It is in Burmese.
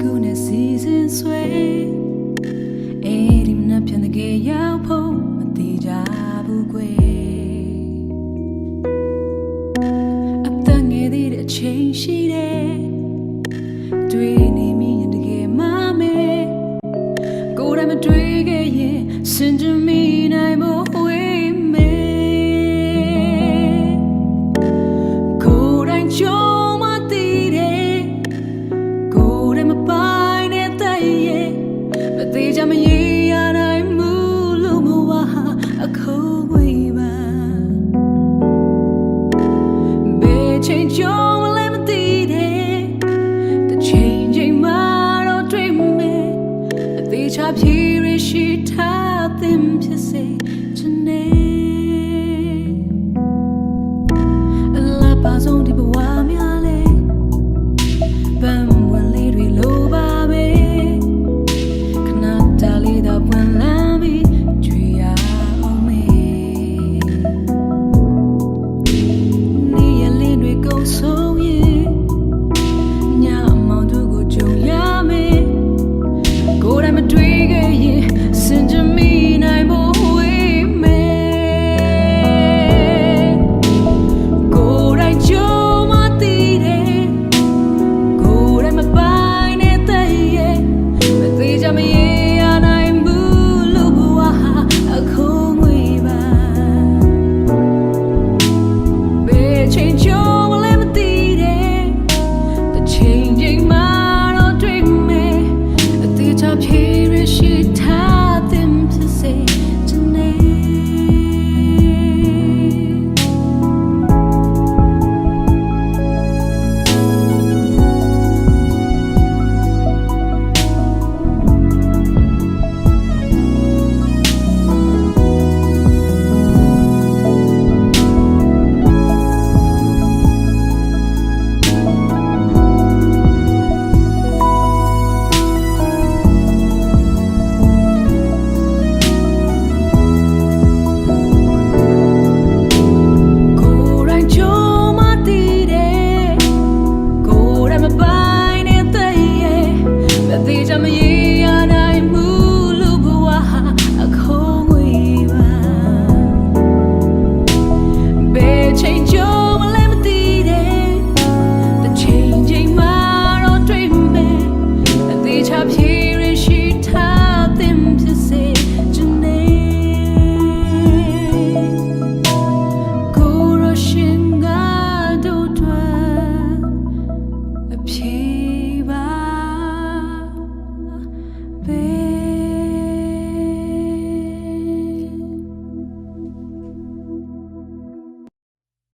ကူနဲ့စီစဉ်ဆွဲအဲ့ဒီမနှပြန်တဲ့ကြောက်ဖို့မသေးကြဘူးကွယ်အပန်းငယ်တဲ့အချိန်ရှိတယ်တွေ့နေမိရင်တကယ်မမဲကိုယ်တိုင်မတွေ့ခဲ့ရင်စင်ကြမိ ကြမရေရတိုင်းမူလို့မဝါအခုဝေးပါဘေးချင်းကြုံလည်းမသိတဲ့တချိန်ချိန်မှာတော့တွေ့မယ်အသေးချဖြေရရှိထားသင်ဖြစ်စေချင်နေ come here. 怎么？